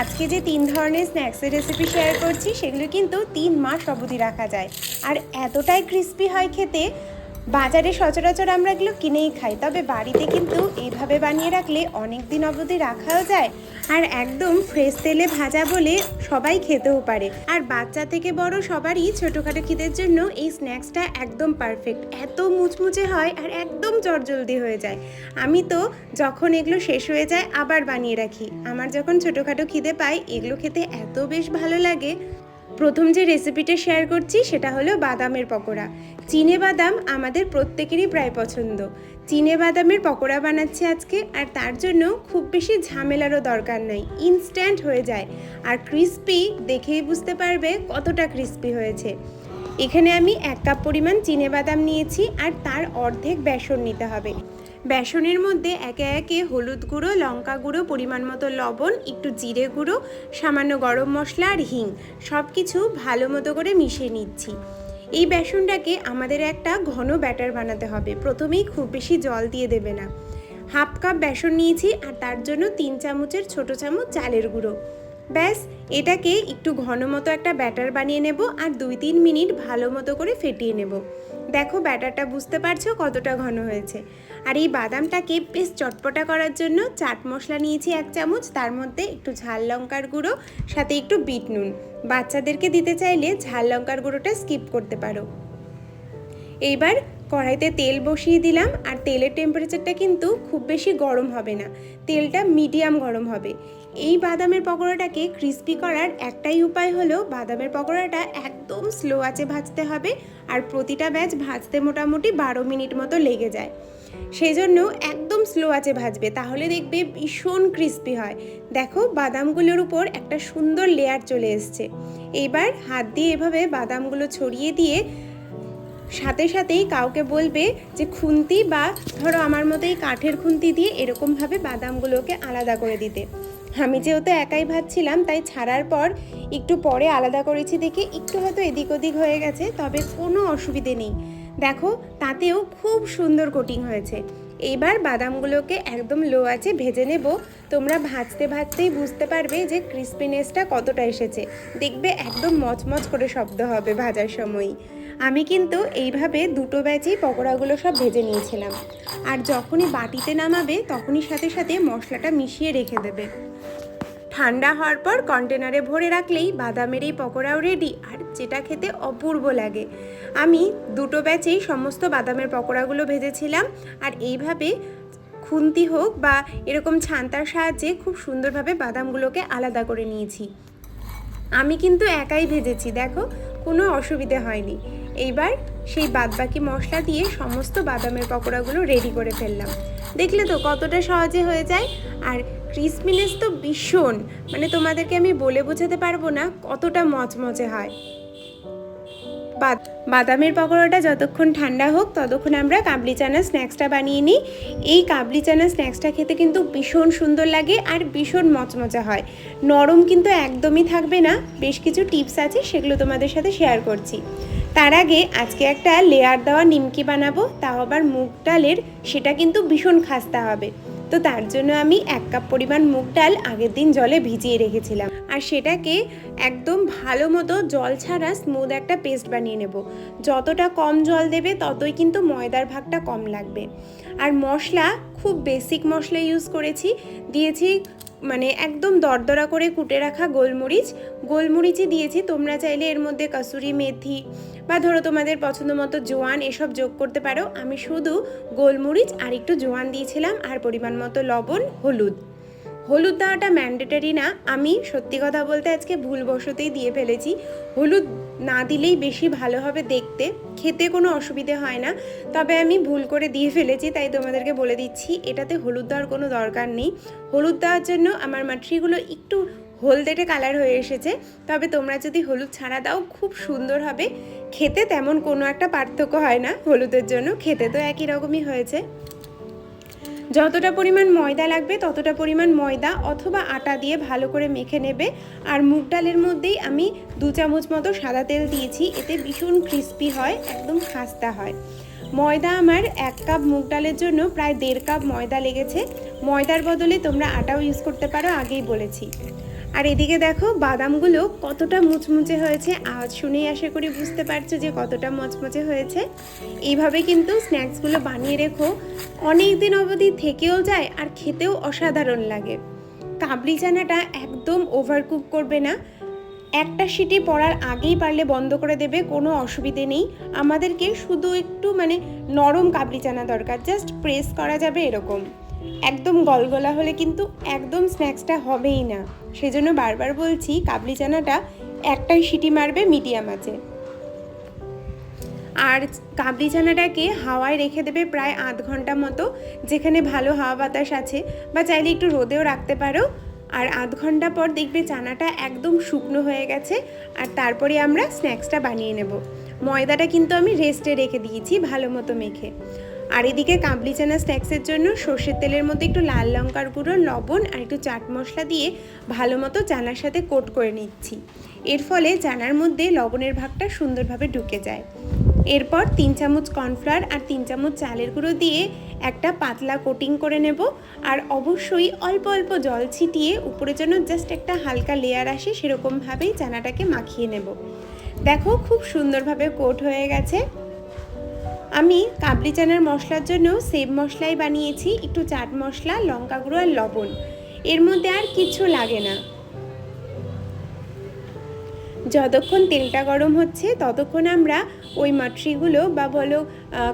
আজকে যে তিন ধরনের স্ন্যাক্সের রেসিপি শেয়ার করছি, সেগুলো কিন্তু তিন মাস অবধি রাখা যায়। আর এতটাই ক্রিস্পি হয় খেতে, বাজারে সচরাচর আমরা এগুলো কিনেই খাই। তবে বাড়িতে কিন্তু এইভাবে বানিয়ে রাখলে অনেক দিন অবধি রাখাও যায়। আর একদম ফ্রেশ তেলে ভাজা বলে সবাই খেতেও পারে। আর বাচ্চা থেকে বড় সবারই ছোটোখাটো খিদের জন্য এই স্ন্যাক্সটা একদম পারফেক্ট এত মুচমুচে হয় আর একদম জলদি হয়ে যায়। আমি তো যখন এগুলো শেষ হয়ে যায় আবার বানিয়ে রাখি। আমার যখন ছোটোখাটো খিদে পাই এগুলো খেতে এত বেশ ভালো লাগে। প্রথম যে রেসিপিটা শেয়ার করছি, সেটা হলো বাদামের পকোড়া। চিনে বাদাম আমাদের প্রত্যেকেরই প্রায় পছন্দ। চিনে বাদামের পকোড়া বানাচ্ছি আজকে, আর তার জন্য খুব বেশি ঝামেলারও দরকার নাই। ইনস্ট্যান্ট হয়ে যায়। আর ক্রিস্পি দেখেই বুঝতে পারবে কতটা ক্রিস্পি হয়েছে। এখানে আমি এক কাপ পরিমাণ চিনে বাদাম নিয়েছি, আর তার অর্ধেক বেসন নিতে হবে। বেসনের মধ্যে একে একে হলুদ গুঁড়ো, লঙ্কা গুঁড়ো, পরিমাণ মতো লবণ, একটু জিরে গুঁড়ো, সামান্য গরম মশলা আর হিং সব কিছু ভালো মতো করে মিশিয়ে নিচ্ছি। এই বেসনটাকে আমাদের একটা ঘন ব্যাটার বানাতে হবে। প্রথমেই খুব বেশি জল দিয়ে দেবে না। হাফ কাপ বেসন নিয়েছি আর তার জন্য তিন চামচের ছোট চামচ চালের গুঁড়ো। ব্যাস, এটাকে একটু ঘন মতো একটা ব্যাটার বানিয়ে নেব আর দুই তিন মিনিট ভালো মতো করে ফেটিয়ে নেব। দেখো ব্যাটারটা বুঝতে পারছ কতটা ঘন হয়েছে। আর এই বাদামটাকে বেশ চটপটা করার জন্য চাট মশলা নিয়েছি এক চামচ, তার মধ্যে একটু ঝাল লঙ্কার গুঁড়ো, সাথে একটু বিট নুন। বাচ্চাদেরকে দিতে চাইলে ঝাল লঙ্কার গুঁড়োটা স্কিপ করতে পারো। এইবার কড়াইতে তেল বসিয়ে দিলাম আর তেলের টেম্পারেচারটা কিন্তু খুব বেশি গরম হবে না। তেলটা মিডিয়াম গরম হবে। এই বাদামের পকোড়াটাকে ক্রিস্পি করার একটাই উপায় হলো বাদামের পকোড়াটা একদম স্লো আঁচে ভাজতে হবে আর প্রতিটা ব্যাচ ভাজতে মোটামুটি বারো মিনিট মতো লেগে যায়। সেই জন্য একদম স্লো আঁচে ভাজবে, তাহলে দেখবে ভীষণ ক্রিস্পি হয়। দেখো বাদামগুলোর উপর একটা সুন্দর লেয়ার চলে এসছে। এইবার হাত দিয়ে এভাবে বাদামগুলো ছড়িয়ে দিয়ে সাথে সাথেই কাউকে বলবে যে খুন্তি বা ধরো আমার মতো এই কাঠের খুন্তি দিয়ে এরকমভাবে বাদামগুলোকে আলাদা করে দিতে। আমি যেহেতু একাই ভাবছিলাম তাই ছাড়ার পর একটু পরে আলাদা করেছি দেখে একটু হয়তো এদিক ওদিক হয়ে গেছে, তবে কোনো অসুবিধে নেই। দেখো, তাতেও খুব সুন্দর কোটিং হয়েছে। এইবার বাদামগুলোকে একদম লো আছে ভেজে নেব। তোমরা ভাজতে ভাজতেই বুঝতে পারবে যে ক্রিস্পিনেসটা কতটা এসেছে। দেখবে একদম মচমচ করে শব্দ হবে ভাজার সময়ই। আমি কিন্তু এইভাবে দুটো ব্যাচেই পকোড়াগুলো সব ভেজে নিয়েছিলাম। আর যখনই বাটিতে নামাবে, তখনই সাথে সাথে মশলাটা মিশিয়ে রেখে দেবে। ঠান্ডা হওয়ার পর কন্টেনারে ভরে রাখলেই বাদামের এই পকোড়াও রেডি আর যেটা খেতে অপূর্ব লাগে। আমি দুটো ব্যাচেই সমস্ত বাদামের পকোড়াগুলো ভেজেছিলাম, আর এইভাবে খুন্তি হোক বা এরকম ছান্তার সাহায্যে খুব সুন্দরভাবে বাদামগুলোকে আলাদা করে নিয়েছি। আমি কিন্তু একাই ভেজেছি, দেখো, কোনো অসুবিধে হয়নি। এইবার সেই বাদবাকি মশলা দিয়ে সমস্ত বাদামের পকোড়াগুলো রেডি করে ফেললাম। দেখলে তো কতটা সহজে হয়ে যায়। আর ক্রিসমিনেস তো ভীষণ। মানে তোমাদেরকে আমি বলে বোঝাতে পারব না কতটা মচমচে হয়। বাদ- বাদামের পকোড়াটা যতক্ষণ ঠান্ডা হোক, ততক্ষণ আমরা কাবলি চানা স্ন্যাক্সটা বানিয়ে নিই। এই কাবলি চানা স্ন্যাক্সটা খেতে কিন্তু ভীষণ সুন্দর লাগে আর ভীষণ মচমচা হয়। নরম কিন্তু একদমই থাকবে না। বেশ কিছু টিপস আছে, সেগুলো তোমাদের সাথে শেয়ার করছি। তার আগে আজকে একটা লেয়ার দেওয়া নিমকি বানাবো, তাও আবার মুগ ডালের, সেটা কিন্তু ভীষণ খাস্তা হবে। তো তার জন্য আমি এক কাপ পরিমাণ মুগ ডাল আগের দিন জলে ভিজিয়ে রেখেছিলাম। আর সেটাকে একদম ভালো মতো জল ছাড়া স্মুথ একটা পেস্ট বানিয়ে নেব। যতটা কম জল দেবে, ততই কিন্তু ময়দার ভাগটা কম লাগবে। আর মশলা, খুব বেসিক মশলা ইউজ করেছি। দিয়েছি মানে একদম দরদরা করে কুটে রাখা গোলমরিচ। গোলমরিচই দিয়েছি, তোমরা চাইলে এর মধ্যে কাসুরি মেথি বা ধরো তোমাদের পছন্দ মতো জোয়ান এসব যোগ করতে পারো। আমি শুধু গোলমরিচ আর একটু জোয়ান দিয়েছিলাম আর পরিমাণ মতো লবণ, হলুদ। হলুদ দেওয়াটা ম্যান্ডেটারি না, আমি সত্যি কথা বলতে আজকে ভুলবশতেই দিয়ে ফেলেছি। হলুদ না দিলেই বেশি ভালো হবে দেখতে। খেতে কোনো অসুবিধে হয় না। তবে আমি ভুল করে দিয়ে ফেলেছি, তাই তোমাদেরকে বলে দিচ্ছি, এটাতে হলুদ দেওয়ার কোনো দরকার নেই। হলুদ দেওয়ার জন্য আমার মাটরিগুলো একটু হলদেটে কালার হয়ে এসেছে। তবে তোমরা যদি হলুদ ছাড়া দাও, খুব সুন্দর হবে। খেতে তেমন কোনো একটা পার্থক্য হয় না হলুদের জন্য। খেতে তো একই রকমই হয়েছে। যতটা পরিমাণ ময়দা লাগবে ততটা পরিমাণ ময়দা অথবা আটা দিয়ে ভালো করে মেখে নেবে। আর মুগ ডালের মধ্যেই আমি দু চামচ মতো সাদা তেল দিয়েছি, এতে ভীষণ ক্রিস্পি হয়, একদম খাস্তা হয়। ময়দা আমার এক কাপ মুগ ডালের জন্য প্রায় দেড় কাপ ময়দা লেগেছে। ময়দার বদলে তোমরা আটাও ইউজ করতে পারো, আগেই বলেছি। আর এদিকে দেখো বাদামগুলো কতটা মুচমুচে হয়েছে, আওয়াজ শুনেই আশা করি বুঝতে পারছ যে কতটা মচমচে হয়েছে। এইভাবে কিন্তু স্ন্যাক্সগুলো বানিয়ে রেখো, অনেক দিন অবধি থেকেও যায় আর খেতেও অসাধারণ লাগে। কাবলি চানাটা একদম ওভারকুক করবে না, একটা সিটি পড়ার আগেই পারলে বন্ধ করে দেবে, কোনো অসুবিধে নেই। আমাদেরকে শুধু একটু মানে নরম কাবলি চানা দরকার জাস্ট প্রেস করা যাবে এরকম। একদম গলগলা হলে কিন্তু একদম স্ন্যাক্সটা হবেই না। সেজন্য বারবার বলছি, কাবলি চানাটা একটাই সিটি মারবে মিডিয়াম আছে। আর কাবলি চানাটাকে হাওয়ায় রেখে দেবে প্রায় আধ ঘণ্টা মতো, যেখানে ভালো হাওয়া বাতাস আছে, বা চাইলে একটু রোদেও রাখতে পারো। আর আধ ঘণ্টা পর দেখবে চানাটা একদম শুকনো হয়ে গেছে, আর তারপরে আমরা স্ন্যাক্সটা বানিয়ে নেব। ময়দাটা কিন্তু আমি রেস্টে রেখে দিয়েছি ভালো মতো মেখে। আর এদিকে কাবলি চানা স্ন্যাক্সের জন্য সর্ষের তেলের মধ্যে একটু লাল লঙ্কার গুঁড়ো, লবণ আর একটু চাট মশলা দিয়ে ভালো মতো চানার সাথে কোট করে নিচ্ছি। এর ফলে চানার মধ্যে লবণের ভাগটা সুন্দরভাবে ঢুকে যায়। এরপর তিন চামচ কর্নফ্লাওয়ার আর তিন চামচ চালের গুঁড়ো দিয়ে একটা পাতলা কোটিং করে নেব আর অবশ্যই অল্প অল্প জল ছিটিয়ে উপরে যেন জাস্ট একটা হালকা লেয়ার আসে সেরকমভাবেই চানাটাকে মাখিয়ে নেব। দেখো খুব সুন্দরভাবে কোট হয়ে গেছে। আমি কাবলি চানার মশলার জন্য সেব মশলাই বানিয়েছি, একটু চাট মশলা, লঙ্কা গুঁড়ো আর লবণ। এর মধ্যে আর কিছু লাগে না। যতক্ষণ তেলটা গরম হচ্ছে, ততক্ষণ আমরা ওই মাটরিগুলো বা বলো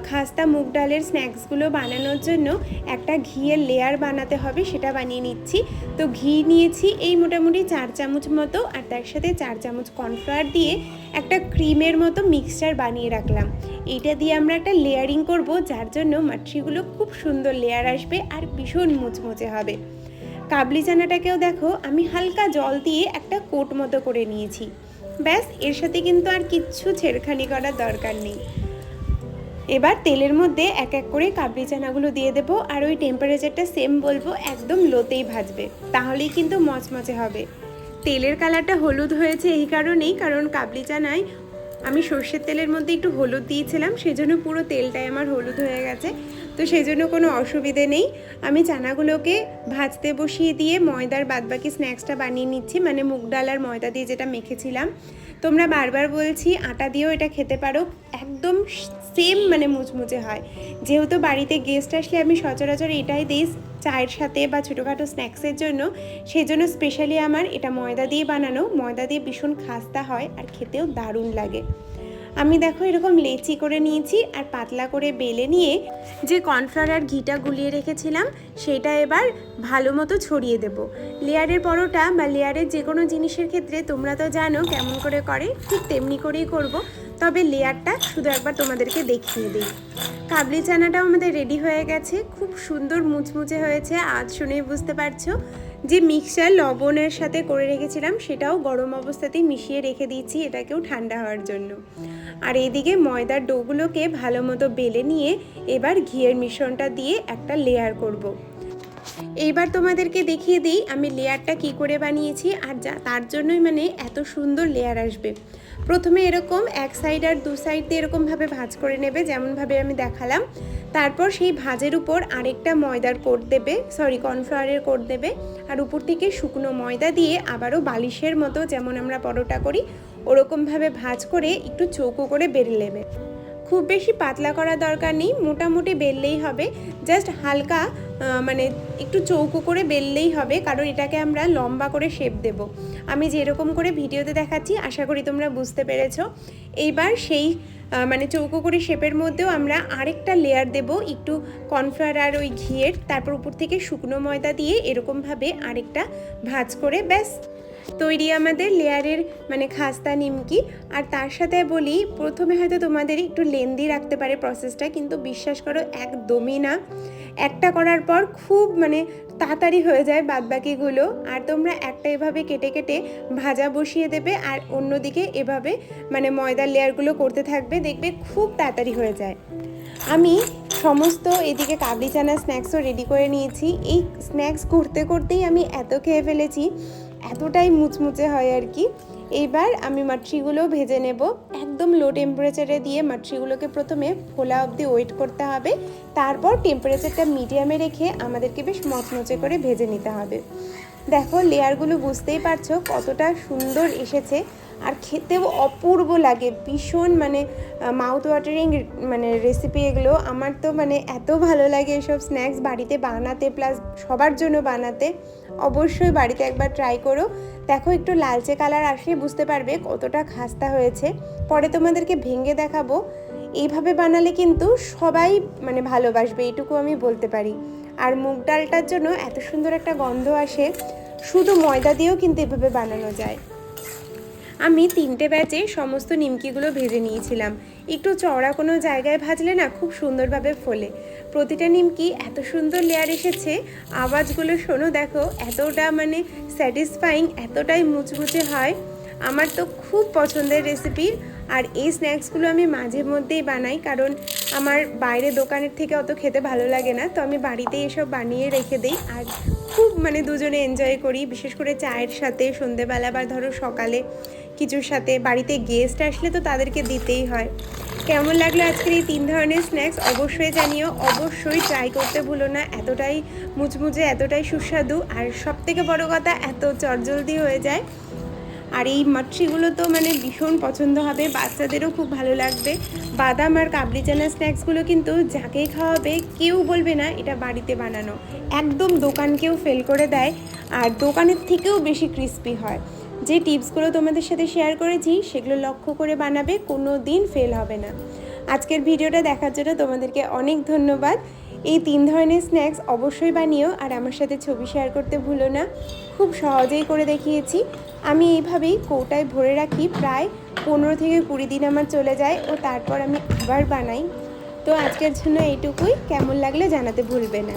খাস্তা, মুগ ডালের স্ন্যাক্সগুলো বানানোর জন্য একটা ঘিয়ের লেয়ার বানাতে হবে, সেটা বানিয়ে নিচ্ছি। তো ঘি নিয়েছি এই মোটামুটি চার চামচ মতো, আর তার সাথে চার চামচ কর্নফ্লাওয়ার দিয়ে একটা ক্রিমের মতো মিক্সচার বানিয়ে রাখলাম। এইটা দিয়ে আমরা একটা লেয়ারিং করব, যার জন্য মাটরিগুলো খুব সুন্দর লেয়ার আসবে আর ভীষণ মুচমুচে হবে। কাবলি চানাটাকেও দেখো, আমি হালকা জল দিয়ে একটা কোট মতো করে নিয়েছি। ব্যাস, এর সাথে কিন্তু আর কিচ্ছু ছেড়খানি করার দরকার নেই। এবার তেলের মধ্যে এক এক করে কাবলি চানাগুলো দিয়ে দেবো আর ওই টেম্পারেচারটা সেম বলব, একদম লোতেই ভাজবে। তাহলেই কিন্তু মচমচে হবে। তেলের কালারটা হলুদ হয়েছে এই কারণেই, কারণ কাবলি চানায় আমি সর্ষের তেলের মধ্যে একটু হলুদ দিয়েছিলাম, সেজন্য পুরো তেলটাই আমার হলুদ হয়ে গেছে। তো সেই জন্য কোনো অসুবিধে নেই। আমি চানাগুলোকে ভাজতে বসিয়ে দিয়ে ময়দার বাদবাকি স্ন্যাক্সটা বানিয়ে নিচ্ছি মানে মুগ ডাল আর ময়দা দিয়ে যেটা মেখেছিলাম। তোমরা বারবার বলছি, আটা দিয়েও এটা খেতে পারো, একদম সেম মানে মুচমুচে হয়। যেহেতু বাড়িতে গেস্ট আসলে আমি সচরাচর এটাই দিই চায়ের সাথে বা ছোটোখাটো স্ন্যাক্সের জন্য, সেই জন্য স্পেশালি আমার এটা ময়দা দিয়ে বানানো। ময়দা দিয়ে ভীষণ খাস্তা হয় আর খেতেও দারুণ লাগে। আমি দেখো এরকম লেচি করে নিয়েছি আর পাতলা করে বেলে নিয়ে যে কর্নফ্লাওয়ার আর ঘিটা গুলিয়ে রেখেছিলাম, সেটা এবার ভালো মতো ছড়িয়ে দেব। লেয়ারের পরোটা বা লেয়ারের যে কোনো জিনিসের ক্ষেত্রে তোমরা তো জানো কেমন করে করে, ঠিক তেমনি করেই করব। তবে লেয়ারটা শুধু একবার তোমাদেরকে দেখিয়ে দিই। কাবলি চানাটাও আমাদের রেডি হয়ে গেছে। খুব সুন্দর মুচমুচে হয়েছে, আজ শুনেই বুঝতে পারছ। যে মিক্সচার লবণের সাথে করে রেখেছিলাম, সেটাও গরম অবস্থাতেই মিশিয়ে রেখে দিয়েছি, এটাকেও ঠান্ডা হওয়ার জন্য। আর এইদিকে ময়দার ডোগুলোকে ভালো মতো বেলে নিয়ে এবার ঘিয়ের মিশ্রণটা দিয়ে একটা লেয়ার করব। এইবার তোমাদেরকে দেখিয়ে দিই আমি লেয়ারটা কি করে বানিয়েছি, আর যা, তার জন্যই মানে এত সুন্দর লেয়ার আসবে। প্রথমে এরকম এক সাইড আর দু সাইড দিয়ে এরকমভাবে ভাজ করে নেবে, যেমনভাবে আমি দেখালাম। তারপর সেই ভাজের উপর আরেকটা ময়দার কোট দেবে সরি কর্নফ্লাওয়ারের কোট দেবে। আর উপর থেকে শুকনো ময়দা দিয়ে আবারও বালিশের মতো যেমন আমরা পরোটা করি, ওরকমভাবে ভাজ করে একটু চৌকো করে বেড়ে নেবে। খুব বেশি পাতলা করা দরকার নেই, মোটামুটি বেললেই হবে। জাস্ট হালকা মানে একটু চৌকো করে বেললেই হবে, কারণ এটাকে আমরা লম্বা করে শেপ দেব। আমি যেরকম করে ভিডিওতে দেখাচ্ছি, আশা করি তোমরা বুঝতে পেরেছ। এইবার সেই মানে চৌকো করে শেপের মধ্যেও আমরা আরেকটা লেয়ার দেব, একটু কর্নফ্লাওয়ার আর ওই ঘিয়ের, তারপর উপর থেকে শুকনো ময়দা দিয়ে এরকমভাবে আরেকটা ভাঁজ করে, ব্যাস। তৈরি আমাদের লেয়ারের মানে খাস্তা, নিমকি। আর তার সাথে বলি, প্রথমে হয়তো তোমাদের একটু লেন্দি রাখতে পারে প্রসেসটা কিন্তু বিশ্বাস করো একদমই না। একটা করার পর খুব মানে তাড়াতাড়ি হয়ে যায় বাদবাকিগুলো। আর তোমরা একটা এভাবে কেটে কেটে ভাজা বসিয়ে দেবে, আর অন্যদিকে এভাবে মানে ময়দার লেয়ারগুলো করতে থাকবে, দেখবে খুব তাড়াতাড়ি হয়ে যায়। আমি সমস্ত এদিকে কাবলি চানা স্ন্যাক্সও রেডি করে নিয়েছি। এই স্ন্যাক্স করতে, করতেই আমি এত খেয়ে ফেলেছি এতটাই মুচমুচে হয় আর কি। এইবার আমি মাটরিগুলো ভেজে নেব। একদম লো টেম্পারেচারে দিয়ে মাটরিগুলোকে প্রথমে ফোলা অবধি ওয়েট করতে হবে। তারপর টেম্পারেচারটা মিডিয়ামে রেখে আমাদেরকে বেশ মচমচে করে ভেজে নিতে হবে। দেখো লেয়ারগুলো বুঝতেই পারছ কতটা সুন্দর এসেছে। আর খেতেও অপূর্ব লাগে, ভীষণ মানে মাউথ ওয়াটারিং মানে রেসিপি এগুলো আমার তো মানে এত ভালো লাগে এসব স্ন্যাক্স বাড়িতে বানাতে প্লাস সবার জন্য বানাতে। অবশ্যই বাড়িতে একবার ট্রাই করো। দেখো একটু লালচে কালার আসলে বুঝতে পারবে কতটা খাস্তা হয়েছে। পরে তোমাদেরকে ভেঙে দেখাবো। এইভাবে বানালে কিন্তু সবাই মানে ভালোবাসবে, এইটুকু আমি বলতে পারি। আর মুগ ডালটার জন্য এত সুন্দর একটা গন্ধ আসে, শুধু ময়দা দিয়েও কিন্তু এভাবে বানানো যায়। আমি তিনটে ব্যাচে সমস্ত নিমকিগুলো ভেজে নিয়েছিলাম। একটু চওড়া কোনো জায়গায় ভাজলে না খুব সুন্দরভাবে ফোলে। প্রতিটা নিমকি এত সুন্দর লেয়ার এসেছে, আওয়াজগুলো শোনো দেখো, এতটা মানে স্যাটিসফাইং এতটাই মুচমুচে হয়। আমার তো খুব পছন্দের রেসিপি আর এই স্ন্যাক্সগুলো আমি মাঝে মধ্যেই বানাই কারণ আমার বাইরে দোকানের থেকে অত খেতে ভালো লাগে না। তো আমি বাড়িতেই এসব বানিয়ে রেখে দিই আর খুব মানে দুজনে এনজয় করি, বিশেষ করে চায়ের সাথে সন্ধেবেলা বা ধরো সকালে। কিছুর সাথে বাড়িতে গেস্ট আসলে তো তাদেরকে দিতেই হয়। কেমন লাগল আজকের এই তিন ধরনের স্ন্যাক্স অবশ্যই জানিও, অবশ্যই ট্রাই করতে ভুলো না। এতটাই মুচমুচে, এতটাই সুস্বাদু আর সব থেকে বড় কথা, এত চটজলদি হয়ে যায়। আর এই মাট্রিগুলো তো মানে ভীষণ পছন্দ হবে, বাচ্চাদেরও খুব ভালো লাগবে। বাদাম আর কাবলি চানা স্ন্যাক্সগুলো কিন্তু যাকেই খাওয়াবে, কেউ বলবে না এটা বাড়িতে বানানো। একদম দোকানকেও ফেল করে দেয়, আর দোকানের থেকেও বেশি ক্রিস্পি হয়। যে টিপসগুলো তোমাদের সাথে শেয়ার করেছি, সেগুলো লক্ষ্য করে বানাবে, কোনো দিন ফেল হবে না। আজকের ভিডিওটা দেখার জন্য তোমাদেরকে অনেক ধন্যবাদ। এই তিন ধরনের স্ন্যাক্স অবশ্যই বানিও, আর আমার সাথে ছবি শেয়ার করতে ভুলো না। খুব সহজেই করে দেখিয়েছি। আমি এইভাবেই কৌটায় ভরে রাখি, প্রায় পনেরো থেকে কুড়ি দিন আমার চলে যায়, ও তারপর আমি আবার বানাই। তো আজকের জন্য এইটুকুই। কেমন লাগলে জানাতে ভুলবে না।